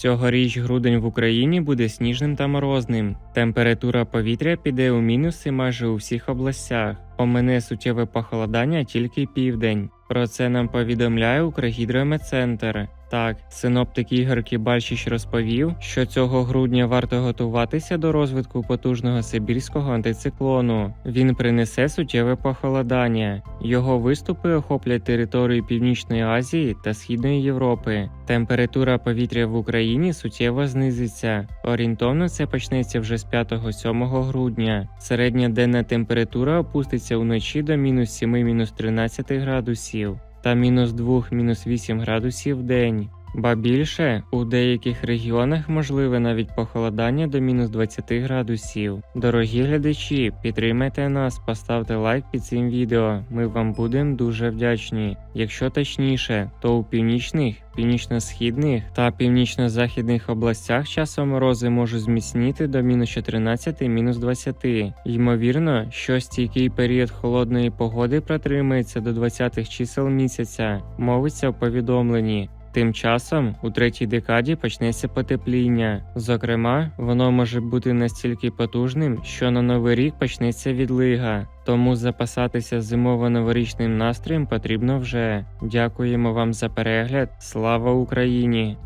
Цьогоріч грудень в Україні буде сніжним та морозним. Температура повітря піде у мінуси майже у всіх областях. Омине суттєве похолодання тільки південь. Про це нам повідомляє Укргідрометцентр. Так, синоптик Ігор Кібальчич розповів, що цього грудня варто готуватися до розвитку потужного сибірського антициклону. Він принесе суттєве похолодання. Його виступи охоплять територію Північної Азії та Східної Європи. Температура повітря в Україні суттєво знизиться. Орієнтовно це почнеться вже з 5-7 грудня. Середня денна температура опуститься уночі до мінус 7-13 градусів та мінус 2 мінус 8 градусів в день. Ба більше, у деяких регіонах можливе навіть похолодання до мінус 20 градусів. Дорогі глядачі, підтримайте нас, поставте лайк під цим відео. Ми вам будемо дуже вдячні. Якщо точніше, то у північних, північно-східних та північно-західних областях часом морози можуть зміцніти до мінус 14 мінус 20. Ймовірно, що стійкий період холодної погоди протримається до 20-х чисел місяця, мовиться в повідомленні. Тим часом у третій декаді почнеться потепління. Зокрема, воно може бути настільки потужним, що на новий рік почнеться відлига. Тому запасатися зимово-новорічним настроєм потрібно вже. Дякуємо вам за перегляд. Слава Україні!